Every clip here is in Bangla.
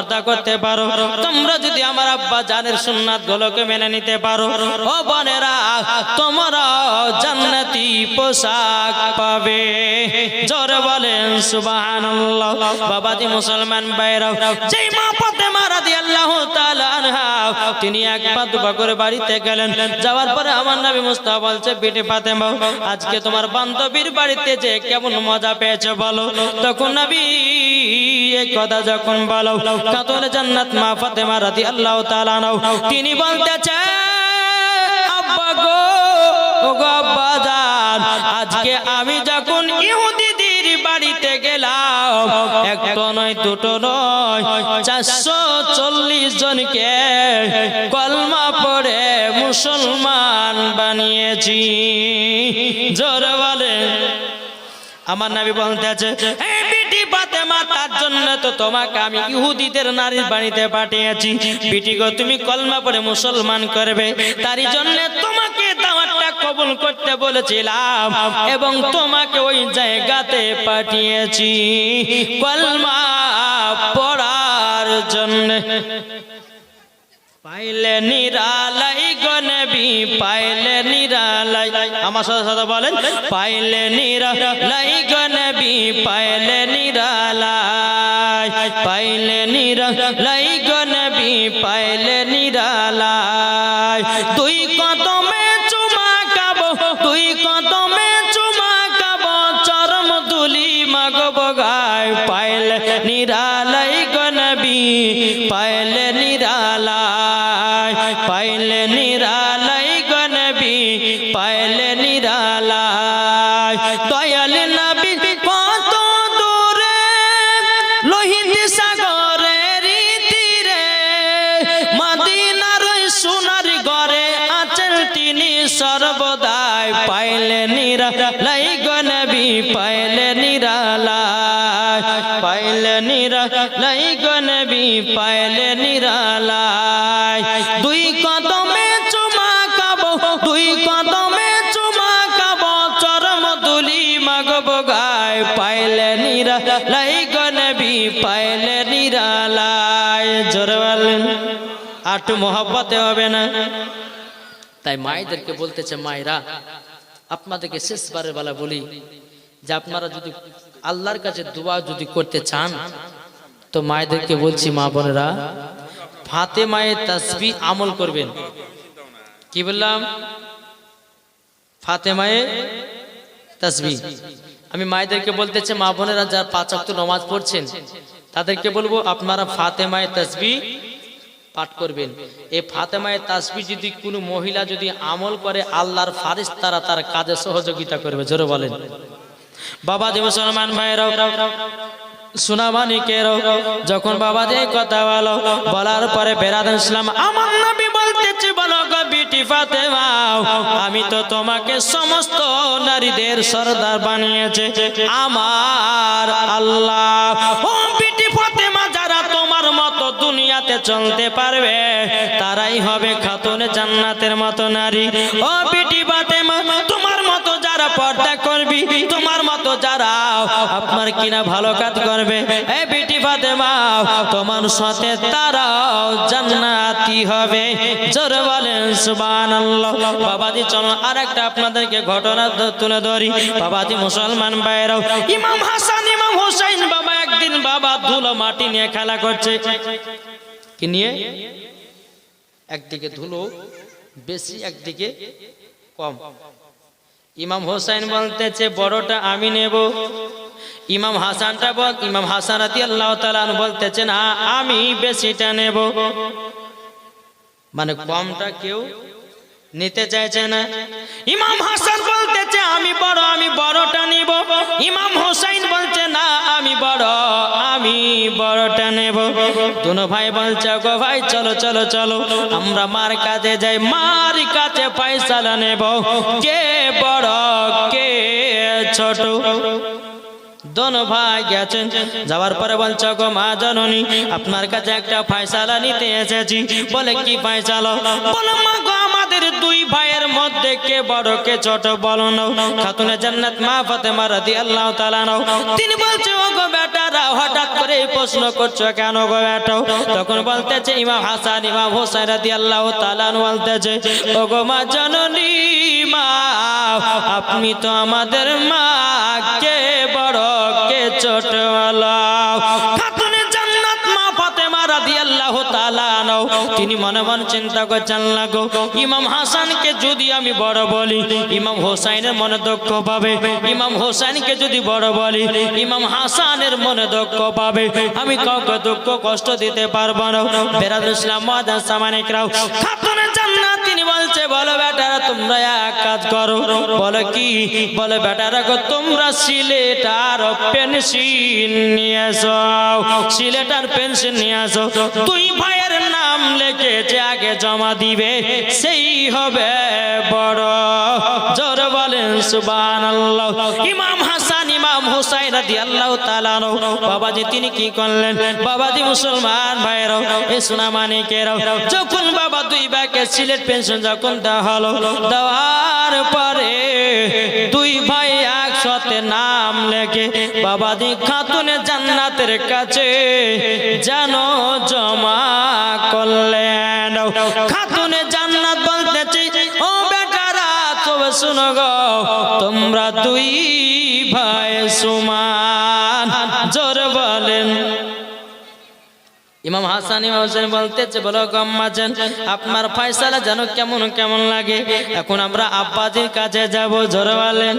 পর্দা করতে পারো। তোমরা যদি আমার আব্বা জানের সুন্নাত গুলোকে মেনে নিতে পারো। ও বোনেরা, তোমরা জান্নাতি পোশাক পাবে। জোরে বলেন, সুবহানাল্লাহ। বাবাজি মুসলমান ভাইরাও, যেই মা ফাতেমা রাদিয়াল্লাহু তাআলা তিনি একবার দুবার করে বাড়িতে গেলেন। যাওয়ার পরে আমার নবী মুস্তাফা বলছে, বেটি ফাতেমা, আজকে তোমার বান্ধবীর বাড়িতে যে কেমন মজা পেয়েছে বলো। তখন নবী এই কথা যখন বলো কাতর জান্নাত মা ফাতেমা রাদিয়াল্লাহু তাআলা আনহা। তিনি আব্বা জান, আজকে আমি যখন গেলাম নয়, দুটো নয়, চারশো চল্লিশ জনকে কলমা পড়ে মুসলমান বানিয়েছি। জোর বলে আমার নাবি বলতে আছে "এই বিটি তার জন্য তো তোমাকে আমি ইহুদিদের নারীর বাড়িতে তুমি কলমা পড়ে মুসলমান করবে। তারই জন্য কবুল করতে বলেছিলাম এবং তোমাকে ওই জায়গাতে পাঠিয়েছি কলমা পড়ার জন্য। পাইলে নিরালাই গনবি পাইলে নিরালাই। আমার সাথে সাথে বলেন, পাইলে নিরালাই গনবি পাইলে নিরালাই। পাইলে নিরালাই গনবি পাইলে নিরালাই। তুই পাইলে নিরালাই পাইলে নিরালাই পাইলে নিরালাই দুই কদমে চুমা খাব, দুই কদমে চুমা খাব, চরম দুলি মাগব গায়। পাইলে নিরালাই গনবি পাইলে নিরালাই জোরে বলেন আটু মহব্বতে হবে না? তাই মায়েদেরকে বলতেছে, মায়েরা, আপনাদেরকে শেষবারের বেলা বলি যে আপনারা যদি আল্লাহর কাছে দোয়া যদি করতে চান তো মায়েদেরকে বলছি মা বোনেরা ফাতে মায়ের তাসবি আমল করবেন। কি বললাম? ফাতে মায়ে তাসবি। আমি মায়েদেরকে বলতেছে, মা বোনেরা যার পাঁচ অক্ট নমাজ পড়ছেন, তাদেরকে বলব, আপনারা ফাতে মায়ের তাসবি পাঠ করবেন। এই ফাতেমায় তাসবি যদি কোনো মহিলা যদি আমল করে, আল্লাহর ফারিস তারা তার কাজে সহযোগিতা করবে। জোরে বলেন। বাবা যে মুসলমান ভাইরাও সুনামানিকেরও যখন বাবা যে কথা বলো, বলার পরে বেরাদ ইসলাম আমার নবী বলতেছে, বলো বিটি ফাতেমা, আমি তো তোমাকে সমস্ত নারীদের সর্দার বানিয়েছে। আমার আল্লাহ, ও বিটি ফাতেমা, যারা তোমার মতো দুনিয়াতে চলতে পারবে, তারাই হবে খাতুনে জান্নাতের মতো নারী। ও বিটি যারা পর্দা করবি, তোমার মতো যারা আপনার কিনা ভালো কাজ করবে। এ বিটি ফাতেমা, তোমার সাথে তারাও জান্নাতি হবে। জোরে বলেন, সুবহানাল্লাহ। বাবাজি, চলো আরেকটা আপনাদেরকে ঘটনা তুলে ধরি। বাবাজি, মুসলমান ভাইরাও। ইমাম হাসান, ইমাম হোসেন বাবা একদিন বাবা ধুলো মাটি নিয়ে খেলা করছে। কি নিয়ে? একদিকে ধুলো, বেশি একদিকে কম। ইমাম হোসেন বলতেছে, বড়টা আমি নেব। ইমাম হাসানটা বল, ইমাম হাসান আতি আল্লাহ তালান বলতেছে, না, আমি বেশিটা নেব। মানে কমটা কেউ নিতে চাইছে না। ইমাম হাসান বলতেছে, আমি বড়, আমি বড়টা নিব। ইমাম হোসেন বড়, আমি বড়টা নেব। দুনো ভাই বলছে, গো ভাই, চলো চলো চলো। আমরা মার কাছে যাই, মার কাছে পয়সালা নেব। কে বড়, কে ছোট? দোনো ভাই গেছেন, যাওয়ার পরে বলছে, গো মা জননী, আপনার কাছে একটা ফয়সালা নিতে এসেছি। বলে, কি ফয়সালা বলো আমাদের দুই ভাইয়ের মধ্যে কে বড়, কে ছোট বলো খাতুনে জান্নাত মা ফাতেমা তাআলা নাও তিনি বলছে ও গো বেটারা হঠাৎ করে প্রশ্ন করছ কেন গো বেটা? তখন বলতেছে, ইমাম হাসান, ইমাম হোসেন রাদিয়াল্লাহু বলতেছে ও গো মা জননী, মা, আপনি তো আমাদের মা, কে বড়, কে ছোট খাতুনে আনহু তিনি মনে মনে চিন্তা করছেন, লাগো। ইমাম হাসানকে যদি আমি বড় বলি, ইমাম হোসাইনের মনে দুঃখ পাবে। ইমাম হোসাইনকে যদি বড় বলি, ইমাম হাসানের মনে দুঃখ পাবে। আমি কাউকে দুঃখ কষ্ট দিতে পারব না। বেরাদ ইসলাম মাদান সামানিকরাও খাতুনে জান্নাত, তিনি বলছে, বলো বেটারা, তোমরা এক কাজ করো। বলো কি? বলো বেটারা গো, তোমরা সিলেট আর পেন্সিল নিয়ে আসো সিলেট আর পেন্সিল নিয়ে আসো দুই ভাইয়ের নাম লেখে যে আগে জমা দিবে, সেই হবে বড়। জোর বলেন, সুবহানাল্লাহ। ইমাম হাসান, ইমাম হুসাইন রাদিয়াল্লাহু তাআলা আনহু। বাবাজি, তিনি কি করলেন? বাবাজি, মুসলমান ভাইরাও এ সোনা মানিকেরাও। যখন বাবা দুই ভাইকে সিলেট পেনশন যখন দেওয়া হলো, দেওয়ার পরে দুই ভাই একসাথে নাম লেখে বাবাজি খাতুনে জান্নাতের কাছে যেন জমা করলেন। খাতুনে জান্নাত বলতেছি, ও বেটারা, তবে শুনো গো, তোমরা দুই ভাই সুমান। জোর বলেন। ইমাম হাসান, ইমাম হোসেন বলতেছে, বলো গম্মাছেন আপনার ফয়সালা যেন কেমন কেমন লাগে? এখন আমরা আব্বাজির কাছে যাব। জোরে বলেন।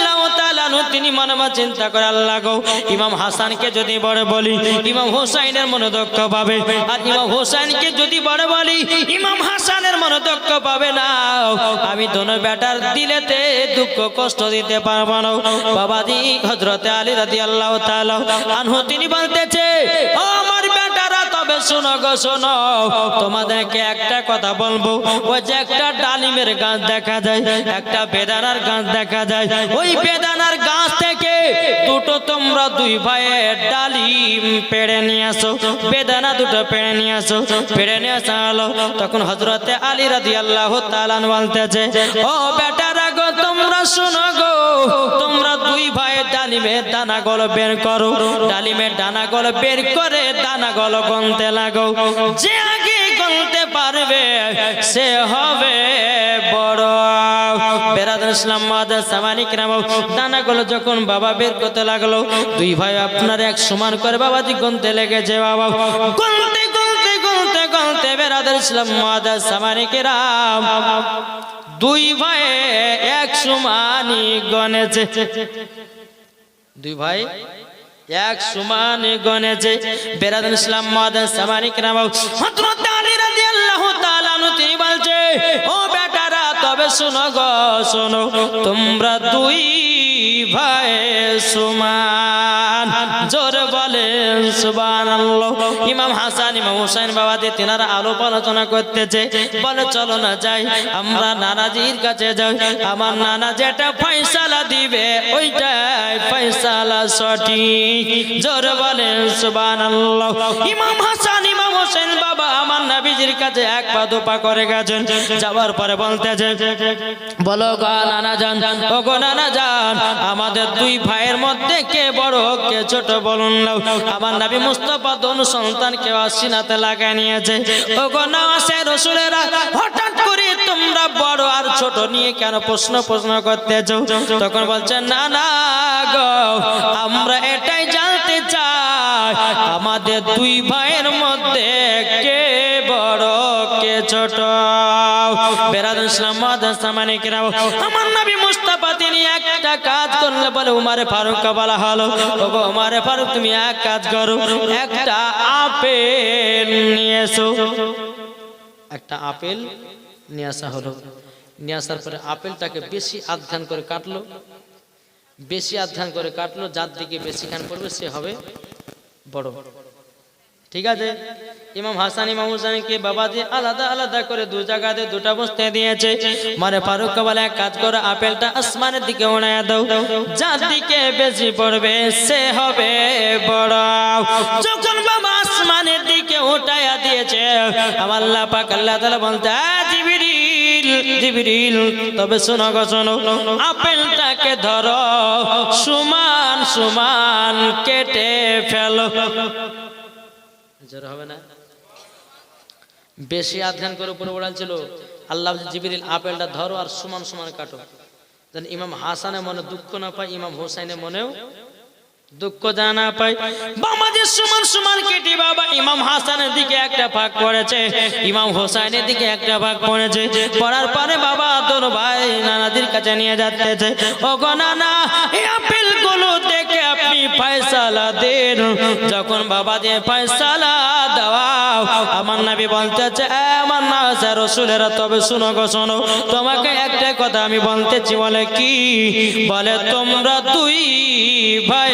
আনহু তিনি মনে মনে চিন্তা করে, আল্লাহ গো, ইমাম হাসানকে যদি বড় বলি, ইমাম হোসাইনের মনে দুঃখ পাবে। আর ইমাম হোসাইনকে যদি বড় বলি, ইমাম হাসানের মনে দুঃখ পাবে না। আমি দোনো বেটার দিলেতে দুঃখ, কষ্ট দিতে পারব না। বাবাজি হজরতে আলী রাদি আল্লাহ আনহু, তিনি বলতেছে, ও আমার শোনো গো, শোনো। তোমাদেরকে একটা কথা বলব। ওই যে একটা ডালিমের গাছ দেখা যায়, একটা বেদানার গাছ দেখা যায়। ওই বেদানার গাছ দুটো তোমরা দুই ভাইয়ের ডালিম পেড়ে নিয়ে আসো, বেদানা দুটো পেড়ে নিয়ে আসো, পেড়ে নিয়ে আসা তখন হজরতে আলী রাদি আল্লাহ তালান বলতেছে, ও বেটারা গো, তোমরা শোনো গো, তোমরা দুই ভাইয়ের ডালিমের দানা গলো বের করো। ডালিমের দানা গলো বের করে দানা গলো গনতে লাগো। যে আগে গনতে পারবে, সে হবে ইসলাম দানাগুলো যখন বাবা বের করতে লাগল, দুই ভাই আপনার এক সমান করে বাবাজি গনতে লেগেছে বাবা। গনতে গনতে ইসলাম মাদার সামানিক রাম। দুই ভাই এক দুই ভাই এক সমান সামানিক নাম তিনি বলছে, ও বেটারা তবে শোনো গো শোনো তোমরা দুই ভাই সমান, জোর বলেন সুবহানাল্লাহ। ইমাম হাসান, ইমাম হুসাইন বাবা দিয়ে তিনারা আলোপ আলোচনা করতেছে, বলে, চলো না যাই, আমরা নানাজির কাছে যাই। আমার নানা যেটা ফয়সালা দিবে, ওইটাই ফয়সালা সঠিক। জোর বলেন সুবহানাল্লাহ। ইমাম হাসান, ইমাম হোসেন বাবা আমার নবীজির কাছে এক পা দুপা করে গেছেন। যাওয়ার পরে বলতেছে, বলো গো নানা জান ও গো নানা জান আমাদের দুই ভাইয়ের মধ্যে কে বড়, কে ছোট বলুন না আমার নবী মুস্তফা দোন সন্তান কেউ আসিনাতে লাগাই নিয়েছে। ও গো নাসে রসুলেরা, হঠাৎ করে তোমরা বড় আর ছোট নিয়ে কেন প্রশ্ন প্রশ্ন করতেছ? তখন বলছে, না না গো, আমরা এটাই জানতে চাই, আমাদের দুই ভাইয়ের মধ্যে কে বড়, কে ছোট? বেরাদ ইসলাম মাদান সামানিকেরা আমার একটা কাজ করলে বলে উমারে ফারুক বলা হলো, ওগো উমারে ফারুক, তুমি এক কাজ করো, একটা আপেল নিয়ে এসো। একটা আপেল নিয়ে আসা হলো। নিয়ে আসার পরে আপেলটাকে বেশি আধ্যান করে কাটলো। বেশি আধ্যান করে কাটলো, যার দিকে বেশি খান পড়বে সে হবে বড়। ঠিক আছে? ইমাম হাসান ইমাম হুসাইনকে বাবা দিয়ে আলাদা আলাদা করে দু জায়গাতে দুটা বসতে দিয়েছে। মানে ফারুক বলে এক কাজ করে আপেলটা আসমানের দিকে উড়াইয়া দাও। যার দিকে বেশি পড়বে সে হবে বড়। যখন বাবা আসমানের দিকে উঠাইয়া দিয়েছে আল্লাহ পাক আল্লাহ তাআলা বলতে "আ, জিবরিল জিবরিল তবে শোনো গো শোনো। আপেলটাকে ধরো সমান সমান কেটে ফেলো। জোর হবে না? বেশি আধ্যান করে উপরে ওড়াচ্ছিল আল্লাহ জিবিরিল আপেলটা ধরো আর সমান সমান কাটো। যেন ইমাম হাসানে মনে দুঃখ না পায়, ইমাম হোসাইনে মনেও দুঃখ জানা পাই বামাদের সমান সমান কেটে বাবা, ইমাম হাসানের দিকে একটা ভাগ পড়েছে। ইমাম হোসাইনের দিকে একটা ভাগ পড়েছে। পড়ার পরে বাবা তোর ভাই নানাদির কাছে নিয়ে যাচ্ছে। ও গো নানা, এই আপেলগুলো দেখে আপনি ফয়সালা দেন। যখন বাবা দিয়ে ফয়সালা দেওয়া আমার নবী বলতেছে, "এ আমার না স্যার রসুলেরা, তবে শুনো গো, শোনো, তোমাকে একটা কথা আমি বলতেছি, বলে কি? বলে, তোমরা দুই ভাই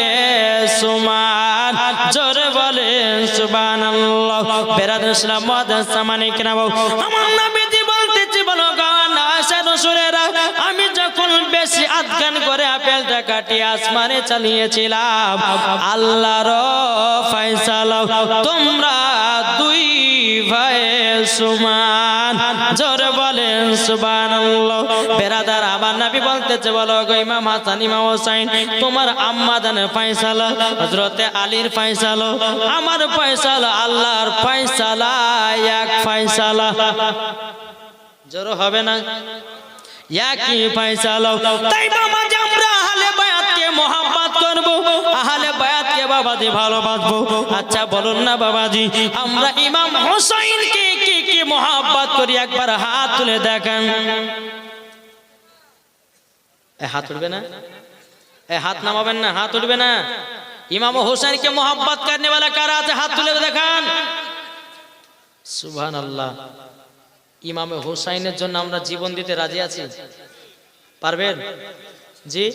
সুমান। জোরে বলে সুবান বেরাদ ইসলাম সামানিক না আমার গান আশা আমি যখন বেশি আধগান করে আপেলটা কাটি আসমানে চালিয়েছিলাম, আল্লাহর ফয়সালা তোমরা দুই ভাই সুমান, জোরে বলেন সুবহানাল্লাহ। বেরাদার, আমার নবী বলতেছে, বলো গো ইমাম হাসান তোমার আম্মা জানের ফয়সালা আলীর ফয়সালা, আমার ফয়সালা, আল্লাহর ফয়সালা, এক ফয়সালা। জোর হবে না? একই ফয়সালা তাই বাবা যে আমরা আহলে বায়াতকে মোহাম্মত করব। আহলে বায়াতকে বাবাজি ভালোবাসবো। আচ্ছা বলুন না বাবাজি, আমরা ইমাম হোসাইনকে কি কি মোহাম্মত করি? একবার হাত তুলে দেখেন। হাত উঠবে না? এ, হাত নামাবেন না, হাত উঠবে না। ইমাম হোসেনকে মোহাম্মত করনে वाला কারা আছে? হাত তুলে দেখান। সুবহানাল্লাহ। ইমামে হোসাইনের জন্য আমরা জীবন দিতে রাজি আছি? পারবেন? জি?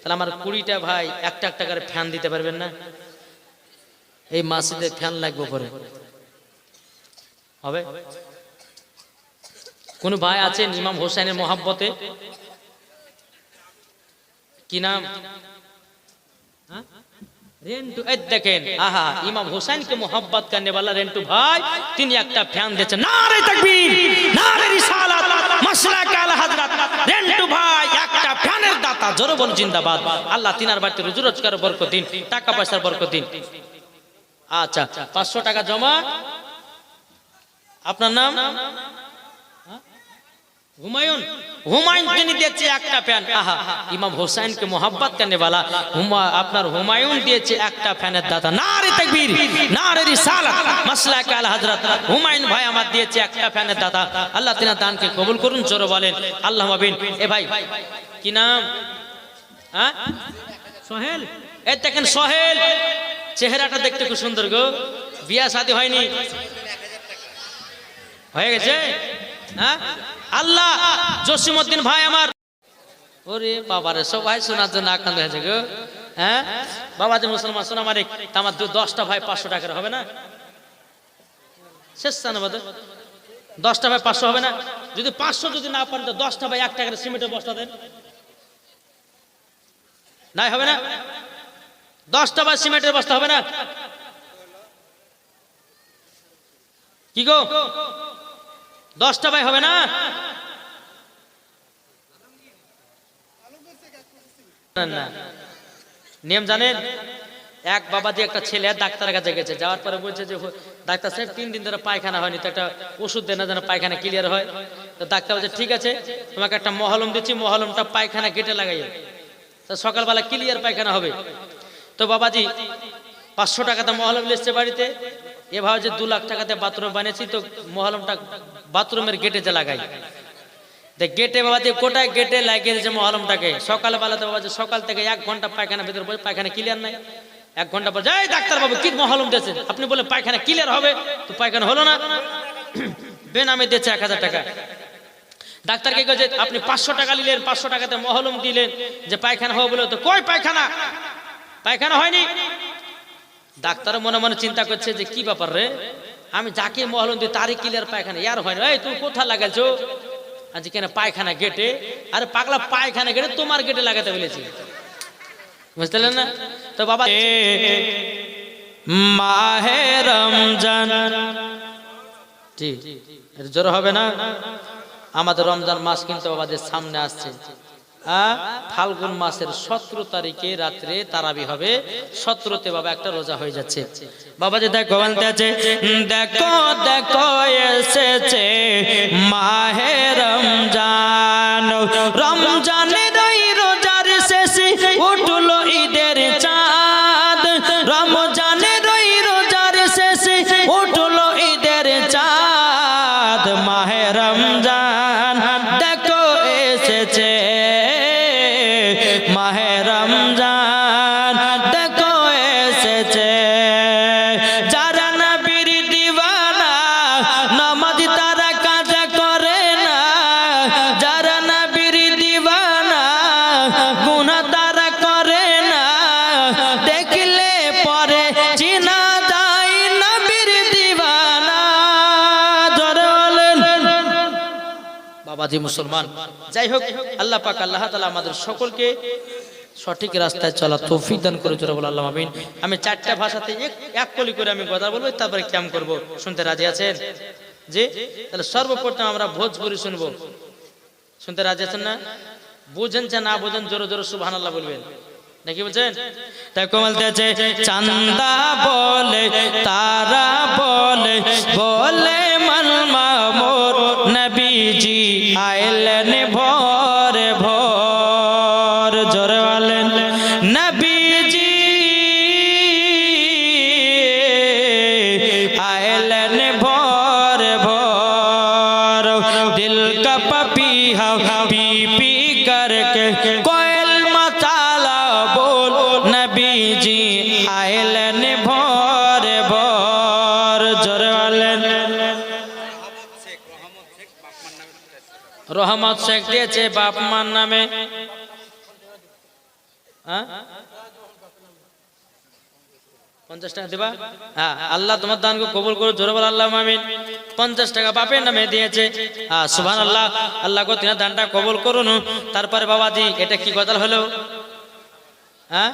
তাহলে আমার কুড়িটা ভাই একটা একটা করে ফ্যান দিতে পারবেন না? এই মাসিদে ফ্যান লাগবে পরে হবে? কোন ভাই আছেন ইমাম হোসাইনের মহাব্বতে? কি নাম? রেন্টু, এই দেখেন, আহা, ইমাম হোসেনকে মোহব্বত করনে वाला রেন্টু ভাই, তিনি একটা ফ্যান দিয়েছেন। নারে তাকবীর, নারে রিসালাত মাসলা কাল হযরত রেন্টু ভাই, একটা ফ্যানের দাতা জোরে বল জিন্দাবাদ। আল্লাহ তিনার বাড়িতে রুজি রোজগার বরকত দিন, টাকা পয়সার বরকত দিন। আচ্ছা 500 টাকা জমা। আপনার নাম? হুমায়ুন হুমায়ুন দিয়েছে একটা ফ্যান আহা, ইমাম আপনার হুমায়ুন দিয়েছে একটা ফ্যানের হুমায়ুন ভাই আমার দিয়েছে একটা ফ্যানের আল্লাহ দানকে কবুল করুন, জোরে বলেন। আল্লাহ এ ভাই, কি নাম? হ্যাঁ? সোহেল? এই দেখেন সোহেল, চেহারাটা দেখতে খুব সুন্দর গো। বিয়া শাদী হয়নি। হয়ে গেছে? হ্যাঁ? আল্লাহ, জসিমউদ্দিন ভাই আমার। ওরে বাবারে সবাই শোনার জন্য আকান্ত হয়েছে গো। হ্যাঁ? বাবা যে মুসলমান, শোনা মারে আমার দশটা ভাই পাঁচশো টাকার হবে না? শেষ না বাদে দশটা ভাই পাঁচশো হবে না? যদি পাঁচশো যদি না পারেন, তো দশটা ভাই এক টাকার সিমেন্টের বস্তা দেন। নাই হবে না? দশটা ভাই সিমেন্টের বস্তা হবে না? কি গো? দশটা ভাই হবে না? না, নিয়ম জানেন এক বাবাজি একটা ছেলে ডাক্তারের কাছে গেছে যাওয়ার পরে বলছে যে ডাক্তার সাহেব তিন দিন ধরে পায়খানা হয়নি তো একটা ওষুধ দেন না যেন পায়খানা ক্লিয়ার হয়। তো ডাক্তার বলছে ঠিক আছে তোমাকে একটা মহলম দিচ্ছি মহলমটা পায়খানা গেটে লাগাইও তো সকালবেলা ক্লিয়ার পায়খানা হবে। তো বাবাজি পাঁচশো টাকাতে মহলম এসছে বাড়িতে। এভাবে যে দু লাখ টাকাতে বাথরুম বানিয়েছি, তো মহলমটা বাথরুমের গেটে যে লাগাই। গেটে বাবা দিয়ে কোটায় গেটে লাগিয়ে দিয়েছে মহলমটাকে। সকালবেলাতে বাবা যে সকাল থেকে এক ঘণ্টা পায়খানা ভিতরে বসে পায়খানা ক্লিয়ার নাই। এক ঘণ্টা পর যাই ডাক্তার বাবু কি মহলম দিয়েছে আপনি বলে পায়খানা ক্লিয়ার হবে। তো পায়খানা হলো না। বেনামে দিয়েছে এক হাজার টাকা। ডাক্তারকে কয়ে যে, আপনি পাঁচশো টাকা নিলেন, পাঁচশো টাকাতে মহলম দিলেন, যে পায়খানা হবে বলে। তো কই পায়খানা? পায়খানা হয়নি। ডাক্তার মনে মনে চিন্তা করছে যে কি ব্যাপার রে? আমি যাকে মহলম দিই তারই ক্লিয়ার পায়খানা ইয়ার হয় না। এই তুমি কোথায় লাগাইছো? আজ কেন পায়খানা গেটে আরে পাগলা পায়খানা গেটে তোমার গেটে লাগাতে বলেছি। বুঝতে না? তো বাবা মাহে রমজান। জি জোর হবে না? আমাদের রমজান মাস কিন্তু আমাদের সামনে আসছে। ফাল্গুন মাসের সতেরো তারিখে রাত্রে তারাবি হবে। সতেরোতে বাবা একটা রোজা হয়ে যাচ্ছে। বাবা যে দেখো দেখো দেখো, এসেছে মাহে বাবাজি মুসলমান। যাই হোক, আল্লাহ পাক, আল্লাহ তালা আমাদের সকলকে সঠিক রাস্তায় চলা তৌফিক দান করে জোরে বলো আল্লাহ আমিন। আমি চারটা ভাষাতে এক কলি করে আমি কথা বলব, তারপরে ক্যাম করব। শুনতে রাজি আছেন? জি? তাহলে সর্বপ্রথম আমরা ভোজপুরি শুনব। শুনতে রাজি আছেন না? বুঝেন চা না বুঝেন, জোরে জোরে সুবহান আল্লাহ বলবেন। নাকি বলছেন তাই কমালতে আছে, চান্দা বলে, তারা বলে বলে আইলেন ভোর ভোর জোরে নবী দিয়েছে বাপ মার নামে। হ্যাঁ? পঞ্চাশ টাকা দিবা? হ্যাঁ আল্লাহ তোমার দানকে কবুল করো জোরে আল্লাহ মামিন পঞ্চাশ টাকা বাপের নামে দিয়েছে। হ্যাঁ সুভান আল্লাহ আল্লাহ গো, তিনার দানটা কবুল করুন। তারপরে বাবাজি, এটা কি কথা হলো? হ্যাঁ?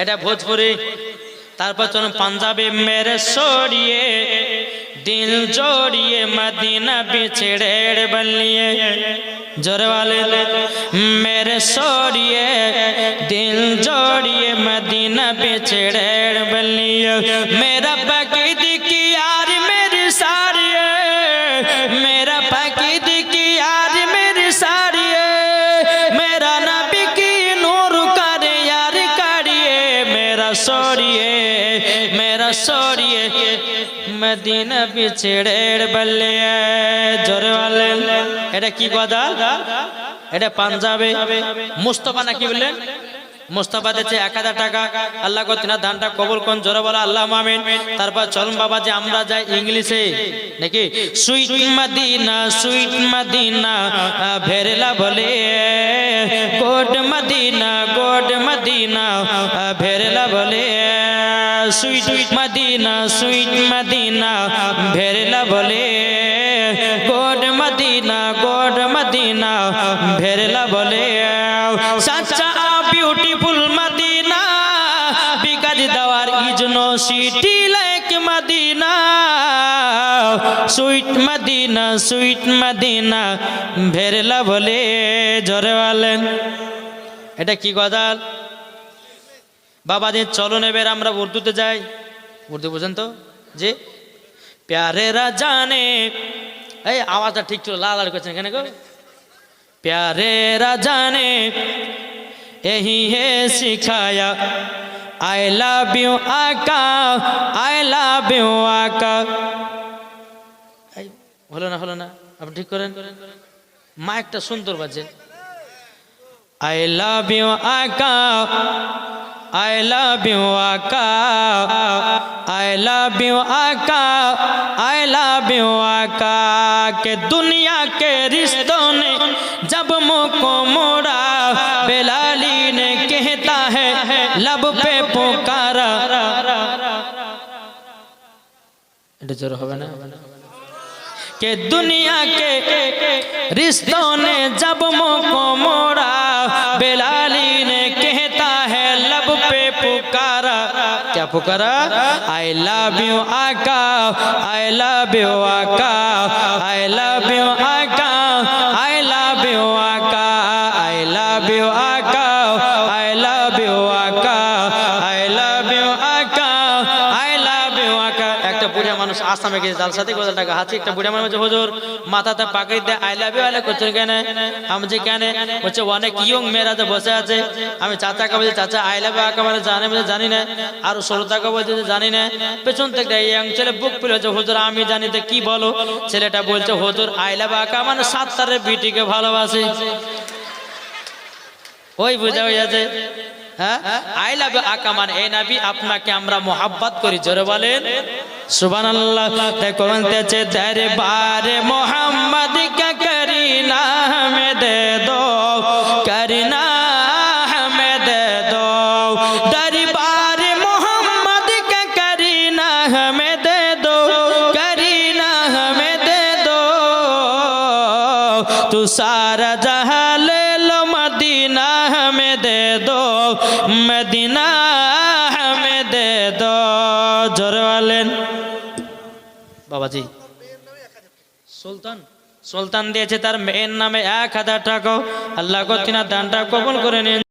এটা ভোজপুরি। তারপর চলুন, পাঞ্জাবি মেরে সরিয়ে। दिल जोड़िए, मदीना बिछड़ेड़ बलिए। ज़ोर वाले मेरे सोड़िए दिल जोड़िए, मदीना बिछड़ेड़ बलिए। मेरा बाकी জোরে এটা কি এটা পাঞ্জাবে। মুস্তফা নাকি বললেন? মুস্তফা দিচ্ছে এক হাজার টাকা। আল্লাহ দানটা কবুল কোন জোরে বলা, আল্লাহ মামিন তারপর চলুন বাবা যে আমরা যাই ইংলিশে। নাকি? সুইট মদিনা সুইট মদিনা ভেরলা বলে গোড মদিনা গোড মদিনা ভেরলা বলে। সুইট মদিনা সুইট মদিনা ভেরলা বলে, গোড মদিনা গোড মদিনা ভেরলা বলে। সাচ্চা বিউটিফুল মদিনা, বিকাজ দেওয়ার is no city like Madina. Sweet Madina sweet Madina ভেরলা বলে, জোরে বলেন। এটা কি গজাল? বাবাদের চলো নেবের আমরা উর্দুতে যাই। উর্দু বোঝেন তো? যে প্যারেরা জানে এই আওয়াজটা ঠিক ছিল, লাল আর করছেন এখানে প্যারেরা জানে এই হে শিখায়া, আই লাভ ইউ আকা, আই লাভ ইউ আকা। হলো না হলো না, আপনি ঠিক করেন? মাইকটা সুন্দর বাজে। আই লাভ ইউ আকা I love you aka I love you aka I love you aka ke duniya ke rishton ne jab mujhko moda Bilali ne kehta hai lab pe pukara এটা জোর হবে না কে দুনিয়া কে রিস্তনে যাব মোরা বেলা পোকারা আই লাভ ইউ আকা আই লাভ ইউ আকা আই লাভ গোদাল টাকা? হাতে একটা বুড়া হুজুর, মাথাতে দেয় I love you I love করছেন কেন? আমি যে, কেন? বলছে, অনেক ইয়ং মেয়েরা তো বসে আছে। আমি চাচা আই লাভ ইউ আকা জানে জানি না। আর ষোলোটাকে বলছে, যে, জানি না। পেছন থেকে ইয়ং ছেলে বুক পিলে হুজুর, আমি জানি, তো কি বলো? ছেলেটা বলছে, হুজুর আই লাভ মানে সাত তারের বিটিকে ভালোবাসে। ওই বোঝা যাচ্ছে হ্যাঁ? আই লাভ আকা মানে এই নাবি, আপনাকে আমরা মোহাব্বত করি। জোরে বলেন। সুবান আল্লাহ বলতেছে দরবারে মোহাম্মদ কা দে দো। সুলতান দিয়েছে তার মেয়ের নামে এক হাজার টাকা। আল্লাহ কর্তিনা দানটা কবুল করে নিন।